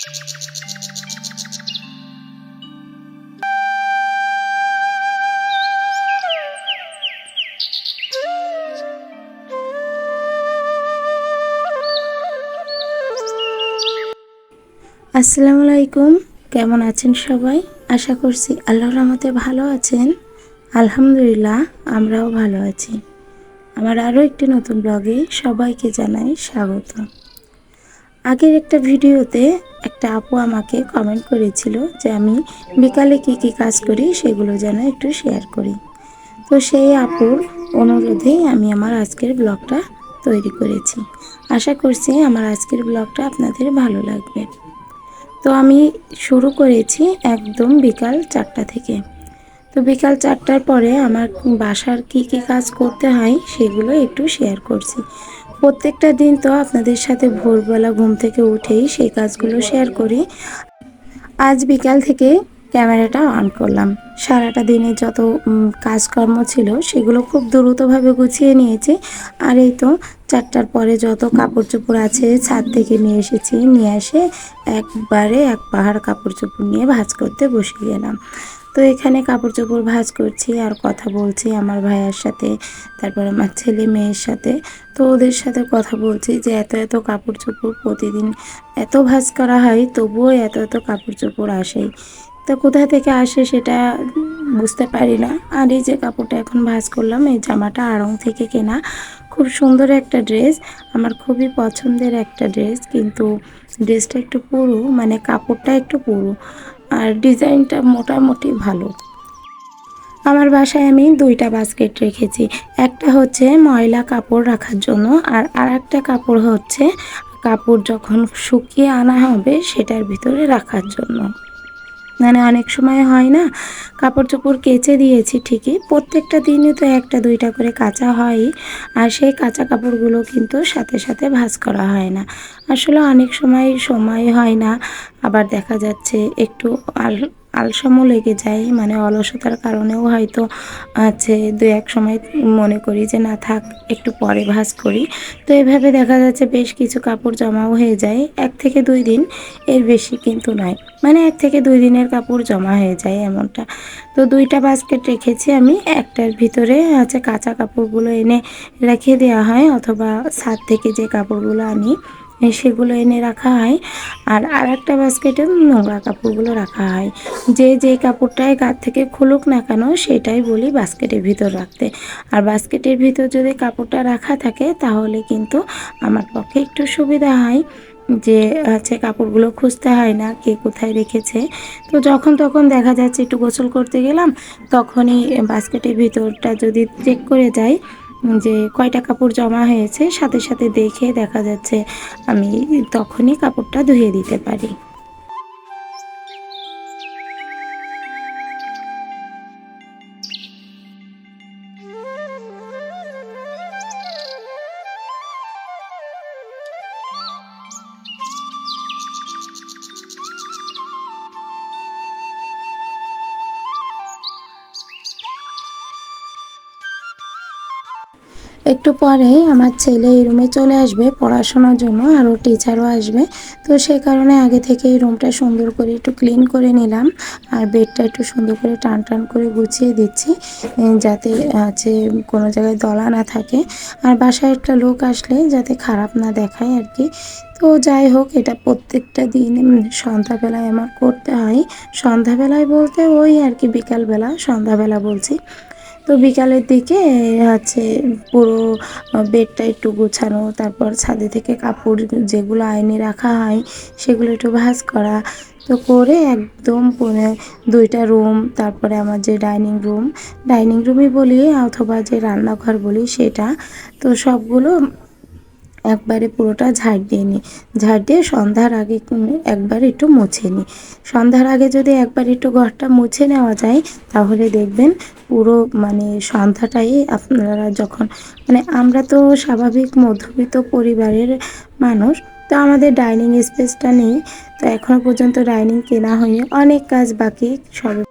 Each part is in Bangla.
আসসালামু আলাইকুম। কেমন আছেন সবাই? আশা করছি আল্লাহর রহমতে ভালো আছেন। আলহামদুলিল্লাহ, আমরাও ভালো আছি। আমার আরও একটি নতুন ব্লগে সবাইকে জানাই স্বাগত। আগের একটা ভিডিওতে একটা আপু আমাকে কমেন্ট করেছিল যে আমি বিকালে কি কি কাজ করি সেগুলো যেন একটু শেয়ার করি। তো সেই আপুর অনুরোধেই আমি আমার আজকের ব্লগটা তৈরি করেছি। আশা করছি আমার আজকের ব্লগটা আপনাদের ভালো লাগবে। তো আমি শুরু করেছি একদম বিকাল চারটা থেকে। তো বিকাল চারটার পরে আমার বাসার কি কি কাজ করতে হয় সেগুলো একটু শেয়ার করছি। প্রত্যেকটা দিন তো আপনাদের সাথে ভোরবেলা ঘুম থেকে উঠেই সেই কাজগুলো শেয়ার করি। আজ বিকাল থেকে ক্যামেরাটা অন করলাম। সারাটা দিনে যত কাজকর্ম ছিল সেগুলো খুব দ্রুতভাবে গুছিয়ে নিয়েছি। আর এই তো চারটার পরে যত কাপড় চোপড় আছে, ছাদ থেকে নিয়ে এসেছি, নিয়ে এসে একবারে এক পাহাড় কাপড় চোপড় নিয়ে ভাঁজ করতে বসে গেলাম তো এখানে কাপড় চোপড় ভাঁজ করছি আর কথা বলছি আমার ভাইয়ার সাথে, তারপর আমার ছেলে মেয়ের সাথে। তো ওদের সাথে কথা বলছি যে এত এত কাপড় চোপড় প্রতিদিন এত ভাঁজ করা হয়, তবুও এত এত কাপড় চোপড় আসেই তো কোথা থেকে আসে সেটা বুঝতে পারি না। আর এই যে কাপড়টা এখন ভাজ করলাম, এই জামাটা আড়ং থেকে কেনা। খুব সুন্দর একটা ড্রেস, আমার খুবই পছন্দের একটা ড্রেস, কিন্তু ড্রেসটা একটু পুরু মানে কাপড়টা একটু পুরু। আর ডিজাইনটা মোটামুটি ভালো। আমার বাসায় আমি দুইটা বাস্কেট রেখেছি। একটা হচ্ছে ময়লা কাপড় রাখার জন্য আর আর একটা কাপড় হচ্ছে কাপড় যখন শুকিয়ে আনা হবে সেটার ভিতরে রাখার জন্য। মানে অনেক সময় হয় না কাপড় চোপড় কেচে দিয়েছি ঠিকই, প্রত্যেকটা দিনই তো একটা দুইটা করে কাঁচা হয়ই আর সেই কাঁচা কাপড়গুলো কিন্তু সাথে সাথে ভাজ করা হয় না। আসলে অনেক সময় সময় হয় না, আবার দেখা যাচ্ছে একটু আল আলসামও লেগে যায় মানে অলসতার কারণেও হয়তো আছে। দু এক সময় মনে করি যে, না থাক, একটু পরে ভাঁজ করি। তো এভাবে দেখা যাচ্ছে বেশ কিছু কাপড় জমাও হয়ে যায়। এক থেকে দুই দিন এর বেশি কিন্তু নয়। মানে এক থেকে দুই দিনের কাপড় জমা হয়ে যায় এমনটা। তো দুইটা বাস্কেট রেখেছি আমি। একটার ভিতরে হচ্ছে কাঁচা কাপড়গুলো এনে রেখে দেওয়া হয়, অথবা ছাদ থেকে যে কাপড়গুলো আনি। সেগুলো এনে রাখা হয়। আর আর একটা বাস্কেটে নোংরা কাপড়গুলো রাখা হয়। যে যে কাপড়টাই গাছ থেকে খুলুক না কেন, সেটাই বলি বাস্কেটের ভিতর রাখতে। আর বাস্কেটের ভিতর যদি কাপড়টা রাখা থাকে, তাহলে কিন্তু আমার পক্ষে একটু সুবিধা হয় যে, হচ্ছে কাপড়গুলো খুঁজতে হয় না কে কোথায় রেখেছে। তো যখন তখন দেখা যাচ্ছে একটু গোসল করতে গেলাম, তখনই বাস্কেটের ভিতরটা যদি চেক করে যাই যে কয়টা কাপড় জমা হয়েছে, সাথে সাথে দেখে দেখা যাচ্ছে আমি তখনই কাপড়টা ধুয়ে দিতে পারি। একটু পরে আমার ছেলে এই রুমে চলে আসবে পড়াশোনার জন্য আর ও টিচারও আসবে। তো সেই কারণে আগে থেকে এই রুমটা সুন্দর করে একটু ক্লিন করে নিলাম আর বেডটা একটু সুন্দর করে টান টান করে গুছিয়ে দিচ্ছি যাতে আছে কোনো জায়গায় দলা না থাকে। আর বাসায় একটা লোক আসলে যাতে খারাপ না দেখায় আর কি। তো যাই হোক, এটা প্রত্যেকটা দিন সন্ধ্যাবেলায় আমার করতে হয়। সন্ধ্যাবেলায় বলতে ওই আর কি, বিকালবেলা সন্ধ্যাবেলা বলছি। তো বিকালের দিকে হচ্ছে পুরো বেডটা একটু গোছানো, তারপর ছাদে থেকে কাপড় যেগুলো আয়নে রাখা হয় সেগুলো একটু ভাঁজ করা। তো করে একদম পুরো দুইটা রুম, তারপরে আমার যে ডাইনিং রুম, ডাইনিং রুমই বলি অথবা যে রান্নাঘর বলি সেটা। তো সবগুলো একবারে পুরোটা ঝাড় দিয়ে নিই ঝাড় দিয়ে সন্ধ্যার আগে একবার একটু মুছে নিই সন্ধ্যার আগে যদি একবার একটু ঘরটা মুছে নেওয়া যায়, তাহলে দেখবেন পুরো মানে সন্ধ্যাটাই আপনারা যখন মানে আমরা তো স্বাভাবিক মধ্যবিত্ত পরিবারের মানুষ, তো আমাদের ডাইনিং স্পেসটা নেই। তো এখনও পর্যন্ত ডাইনিং কেনা হয়নি। অনেক কাজ বাকি সব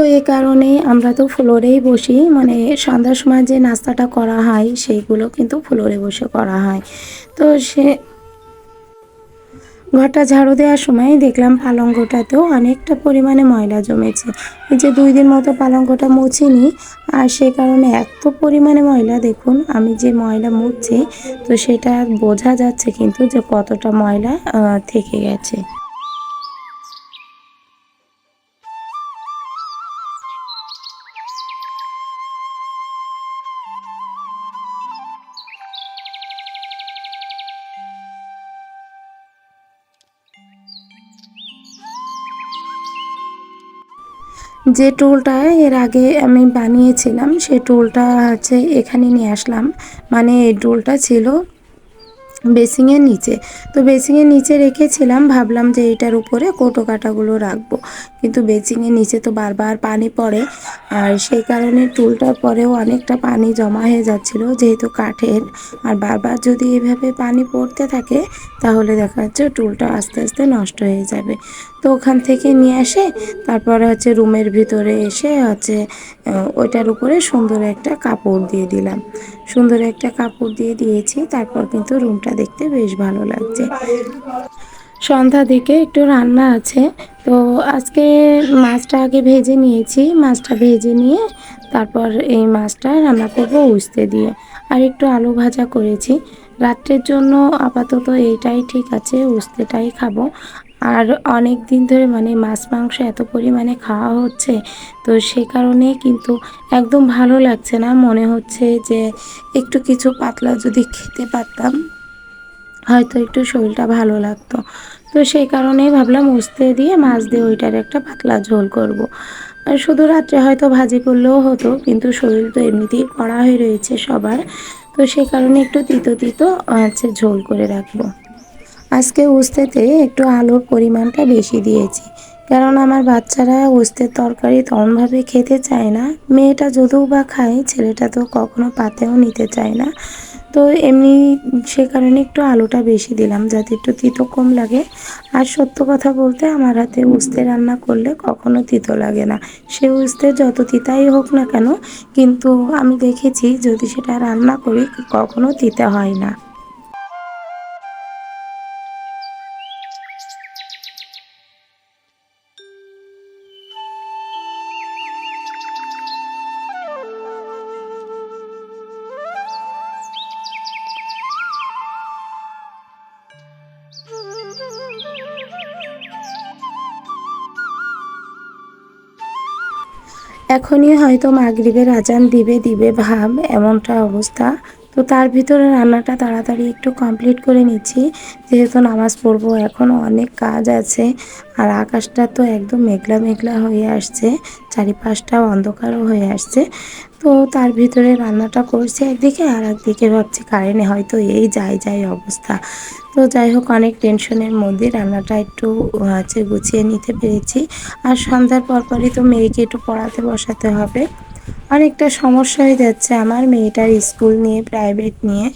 তো এ কারণে আমরা তো ফ্লোরেই বসি। মানে সন্ধ্যার সময় যে নাস্তাটা করা হয়, সেইগুলো কিন্তু ফ্লোরে বসে করা হয়। তো সে ঘরটা ঝাড়ু দেওয়ার সময় দেখলাম পালঙ্গটাতেও অনেকটা পরিমাণে ময়লা জমেছে। যে দুই দিন মতো পালঙ্গটা মুছিনি, আর সে কারণে এত পরিমাণে ময়লা দেখুন, আমি যে ময়লা মুছছি, তো সেটা বোঝা যাচ্ছে কিন্তু যে কতটা ময়লা থেকে গেছে। যে টুলটা এর আগে আমি বানিয়েছিলাম, সে টুলটা হচ্ছে এখানে নিয়ে আসলাম। মানে এই টুলটা ছিল বেসিংয়ের নিচে। তো বেসিংয়ের নিচে রেখেছিলাম, ভাবলাম যে এটার উপরে কোটো কাটাগুলো রাখব। কিন্তু বেসিংয়ের নিচে তো বারবার পানি পড়ে, আর সেই কারণে টুলটার পরেও অনেকটা পানি জমা হয়ে যাচ্ছিল যেহেতু কাঠের। আর বারবার যদি এভাবে পানি পড়তে থাকে, তাহলে দেখা যাচ্ছে টুলটা আস্তে আস্তে নষ্ট হয়ে যাবে। তো ওখান থেকে নিয়ে আসে তারপরে হচ্ছে রুমের ভিতরে এসে হচ্ছে ওইটার উপরে সুন্দর একটা কাপড় দিয়ে দিলাম। সুন্দর একটা কাপড় দিয়ে দিয়েছি, তারপর কিন্তু রুমটা দেখতে বেশ ভালো লাগছে। সন্ধ্যা দিকে একটু রান্না আছে, তো আজকে মাছটা আগে ভেজে নিয়েছি, মাছটা ভেজে নিয়ে তারপর এই মাছটা রান্না করব উস্তে দিয়ে। আর একটু আলু ভাজা করেছি। রাত্রের জন্য আপাতত এইটাই ঠিক আছে, উস্তেটাই খাব। আর অনেক দিন ধরে মানে মাছ, মাংস এত পরিমাণে খাওয়া হচ্ছে, তো সে কারণে কিন্তু একদম ভালো লাগছে না। মনে হচ্ছে যে একটু কিছু পাতলা যদি খেতে পারতাম, হয়তো একটু শরীরটা ভালো লাগতো। তো সেই কারণেই ভাবলাম উস্তে দিয়ে মাছ দিয়ে ওইটার একটা পাতলা ঝোল করব। আর শুধু রাত্রে হয়তো ভাজি করলেও হতো, কিন্তু শরীর তো এমনিতেই কড়া হয়ে রয়েছে সবার, তো সেই কারণে একটু তিতো তিতো হচ্ছে ঝোল করে রাখব। আজকে উস্তেতে একটু আলুর পরিমাণটা বেশি দিয়েছি। কারণ আমার বাচ্চারা উস্তের তরকারি তেমনভাবে খেতে চায় না। মেয়েটা যদিও বা খায়, ছেলেটা তো কখনো পাতেও নিতে চায় না। তো এমনি সে কারণে একটু আলুটা বেশি দিলাম, যাতে একটু তিতো কম লাগে। আর সত্য কথা বলতে, আমার হাতে উস্তে রান্না করলে কখনো তিতো লাগে না। সে উস্তে যত তিতাই হোক না কেন, কিন্তু আমি দেখেছি যদি সেটা রান্না করি, কখনো তিতে হয় না। এখনই হয়তো মাগরিবের আজান দিবে দিবে ভাব এমনটা অবস্থা। তো তার ভিতরে রান্নাটা তাড়াতাড়ি একটু কমপ্লিট করে নিচ্ছি। যেহেতু নামাজ পড়ব এখনও অনেক কাজ আছে। আর আকাশটা তো একদম মেঘলা মেঘলা হয়ে আসছে চারিপাশটা অন্ধকারও হয়ে আসছে। তো তার ভিতরে রান্নাটা করছি একদিকে, আর একদিকে ভাবছি কারেন্টে হয়তো এই যাই যাই অবস্থা। তো যাই হোক, অনেক টেনশনের মধ্যে রান্নাটা একটু হচ্ছে গুছিয়ে নিতে পেরেছি। আর সন্ধ্যার পরপরই তো মেয়েকে একটু পড়াতে বসাতে হবে। অনেকটা সমস্যা হয়ে যাচ্ছে আমার মেয়েটার স্কুল নিয়ে প্রাইভেট নিয়ে।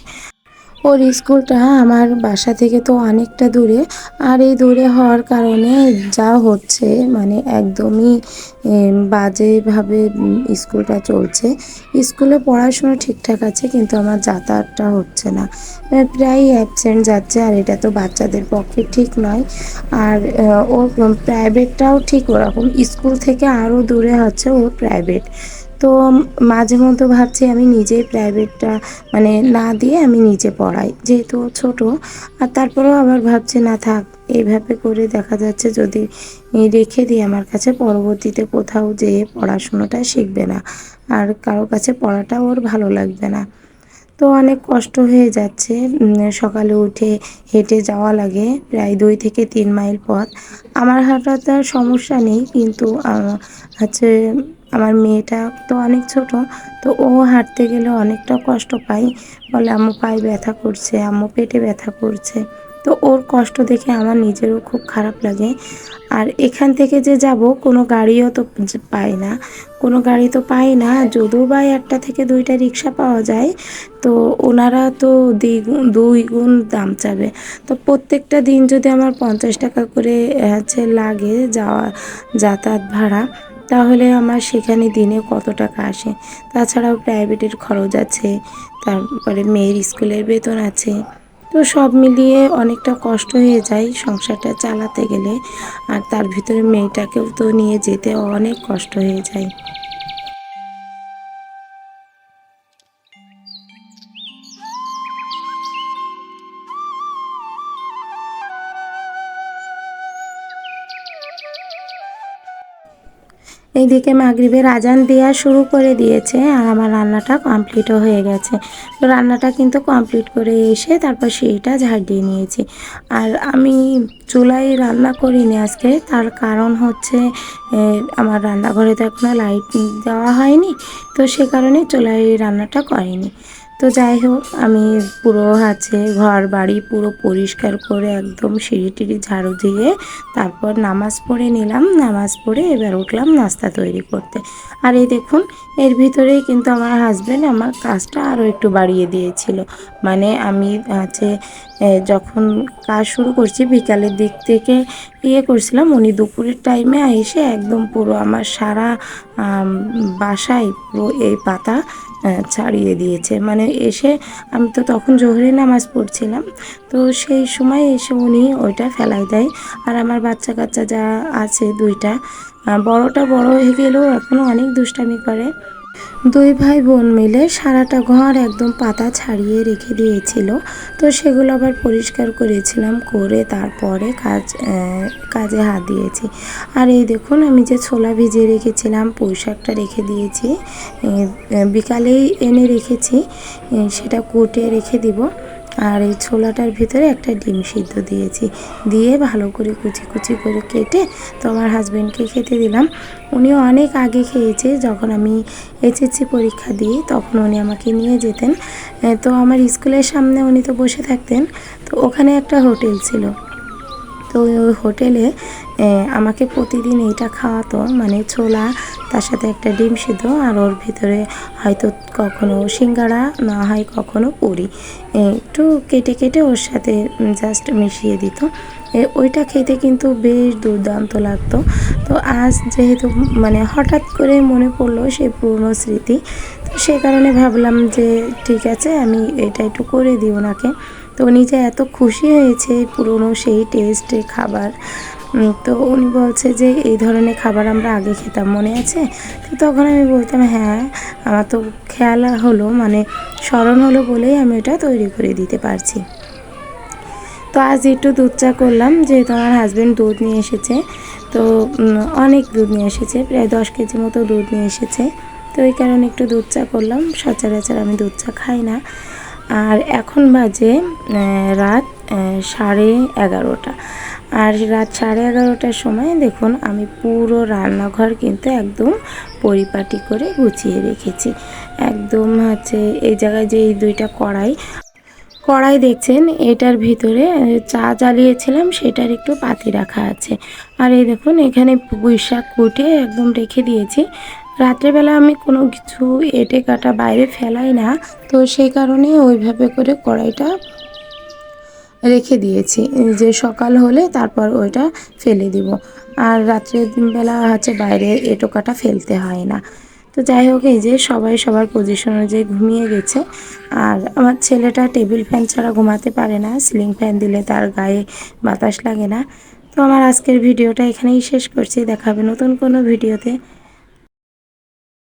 ওর স্কুলটা আমার বাসা থেকে তো অনেকটা দূরে আর এই দূরে হওয়ার কারণে যা হচ্ছে মানে একদমই বাজেভাবে স্কুলটা চলছে। স্কুলে পড়াশোনা ঠিকঠাক আছে কিন্তু আমার যাতায়াতটা হচ্ছে না। প্রায়ই অ্যাবসেন্ট যাচ্ছে আর এটা তো বাচ্চাদের পক্ষে ঠিক নয়। আর ওর প্রাইভেটটাও ঠিক ওরকম। স্কুল থেকে আরও দূরে হচ্ছে ওর প্রাইভেট তো মাঝে মধ্যে ভাবছি আমি নিজেই প্রাইভেটটা মানে না দিয়ে আমি নিজে পড়াই, যেহেতু ছোট। আর তারপরেও আবার ভাবছি, না থাক এইভাবে করে দেখা যাচ্ছে যদি রেখে দিই, আমার কাছে পরবর্তীতে কোথাও যেয়ে পড়াশুনোটা শিখবে না। আর কারও কাছে পড়াটা ওর ভালো লাগবে না। তো অনেক কষ্ট হয়ে যাচ্ছে। সকালে উঠে হেঁটে যাওয়া লাগে প্রায় দুই থেকে তিন মাইল পথ। আমার হাঁটাতে আর সমস্যা নেই, কিন্তু হচ্ছে আমার মেয়েটা তো অনেক ছোট, তো ও হাঁটতে গেলে অনেকটা কষ্ট পায়। বলে, আম্মু, পায়ে ব্যথা করছে, আম্মু, পেটে ব্যথা করছে। তো ওর কষ্ট দেখে আমার নিজেরও খুব খারাপ লাগে। আর এখান থেকে যে যাব, কোনো গাড়িও তো যে- পাই না। কোনো গাড়ি তো পাই না। যদিও বা একটা থেকে দুইটা রিক্সা পাওয়া যায়, তো ওনারা তো দ্বিগুণ দুই গুণ দাম চাবে। তো প্রত্যেকটা দিন যদি আমার পঞ্চাশ টাকা করে, হচ্ছে লাগে যাওয়া, যাতায়াত ভাড়া তাহলে আমার সেখানে দিনে কত টাকা আসে? তাছাড়াও প্রাইভেটের খরচ আছে, তারপরে মেয়ের স্কুলের বেতন আছে। তো সব মিলিয়ে অনেকটা কষ্ট হয়ে যায় সংসারটা চালাতে গেলে। আর তার ভিতরে মেয়েটাকেও তো নিয়ে যেতে অনেক কষ্ট হয়ে যায়। এইদিকে মাগরিবের আজান দেওয়া শুরু করে দিয়েছে আর আমার রান্নাটা কমপ্লিটও হয়ে গেছে। তো রান্নাটা কিন্তু কমপ্লিট করে এসে তারপর সেইটা ঝাড় দিয়ে নিয়েছি। আর আমি চুলাই রান্না করিনি আজকে, তার কারণ হচ্ছে আমার রান্নাঘরে তো এখনও লাইট দেওয়া হয়নি, তো সে কারণে চুলাই রান্নাটা করিনি। তো যাই হোক, আমি পুরো আছে ঘর বাড়ি পুরো পরিষ্কার করে একদম সিঁড়ি টিড়ি ঝাড়ু দিয়ে তারপর নামাজ পড়ে নিলাম। নামাজ পড়ে এবার উঠলাম নাস্তা তৈরি করতে। আর এই দেখুন, এর ভিতরেই কিন্তু আমার হাজব্যান্ড আমার কাজটা আরও একটু বাড়িয়ে দিয়েছিল। মানে আমি আছে যখন কাজ শুরু করছি, বিকালের দিক থেকে ইয়ে করছিলাম, উনি দুপুরের টাইমে এসে একদম পুরো আমার সারা বাসায় পুরো এই পাতা ছাড়িয়ে দিয়েছে। মানে এসে আমি তো তখন জোহরে নামাজ পড়ছিলাম, তো সেই সময় এসে উনি ওইটা ফেলাই দেয়। আর আমার বাচ্চা কাচ্চা যা আছে দুইটা বড়টা বড় হয়ে গেলেও এখনও অনেক দুষ্টামি করে। দুই ভাই বোন মিলে সারাটা ঘর একদম পাতা ছাড়িয়ে রেখে দিয়েছিল। তো সেগুলো আবার পরিষ্কার করেছিলাম, করে তারপরে কাজ কাজে হাত দিয়েছি। আর এই দেখুন, আমি যে ছোলা ভিজিয়ে রেখেছিলাম পুঁই শাকটা রেখে দিয়েছি। বিকালেই এনে রেখেছি। সেটা কুটে রেখে দিব। আর এই ছোলাটার ভিতরে একটা ডিম সিদ্ধ দিয়েছি। দিয়ে ভালো করে কুচি কুচি করে কেটে তো আমার হাজব্যান্ডকে খেতে দিলাম। উনিও অনেক আগে খেয়েছে, যখন আমি এইচএসসি পরীক্ষা দিই, তখন উনি আমাকে নিয়ে যেতেন। তো আমার স্কুলের সামনে উনি তো বসে থাকতেন। তো ওখানে একটা হোটেল ছিল। তো ওই হোটেলে আমাকে প্রতিদিন এইটা খাওয়াতো। মানে ছোলা, তার সাথে একটা ডিম সিদ্ধ, আর ওর ভিতরে হয়তো কখনো সিঙ্গাড়া, না হয় কখনো পুরি। একটু কেটে কেটে ওর সাথে জাস্ট মিশিয়ে দিত। ওইটা খেতে কিন্তু বেশ দুর্দান্ত লাগতো। তো আজ যেহেতু মানে হঠাৎ করে মনে পড়ল সেই পুরনো স্মৃতি, তো সে কারণে ভাবলাম যে, ঠিক আছে, আমি এটা একটু করে দিই ওনাকে। তো উনি যে এত খুশি হয়েছে পুরনো সেই টেস্টে খাবার তো উনি বলছে যে এই ধরনের খাবার আমরা আগে খেতাম, মনে আছে? তো তখন আমি বলতাম হ্যাঁ আমার তো খেয়াল হলো মানে স্মরণ হলো বলেই আমি এটা তৈরি করে দিতে পারছি। তো আজ একটু দুধ চা করলাম, যেহেতু আমার হাজব্যান্ড দুধ নিয়ে এসেছে, তো অনেক দুধ নিয়ে এসেছে, প্রায় দশ কেজি মতো দুধ নিয়ে এসেছে। তো এই কারণে একটু দুধ চা করলাম, সচরাচর আমি দুধ চা খাই না। আর এখন বাজে রাত সাড়ে এগারোটা। আর রাত সাড়ে এগারোটার সময় দেখুন, আমি পুরো রান্নাঘর কিন্তু একদম পরিপাটি করে গুছিয়ে রেখেছি। একদম হচ্ছে এই জায়গায় যে এই দুইটা কড়াই কড়াই দেখছেন, এটার ভিতরে চা জ্বালিয়েছিলাম, সেটার একটু পাতি রাখা আছে। আর এই দেখুন, এখানে পুঁই শাক কুটে একদম রেখে দিয়েছি। রাত্রেবেলা আমি কোনো কিছু এটে কাটা বাইরে ফেলাই না, তো সেই কারণে ওইভাবে করে কড়াইটা রেখে দিয়েছি। যে সকাল হলে তারপর ওইটা ফেলে দিব। আর রাত্রের বেলা হচ্ছে বাইরে এটো কাটা ফেলতে হয় না। তো যাই হোক, এই যে সবাই সবার পজিশন অনুযায়ী ঘুমিয়ে গেছে। আর আমার ছেলেটা টেবিল ফ্যান ছাড়া ঘুমাতে পারে না সিলিং ফ্যান দিলে তার গায়ে বাতাস লাগে না। তো আমার আজকের ভিডিওটা এখানেই শেষ করছি। দেখাবে নতুন কোনো ভিডিওতে।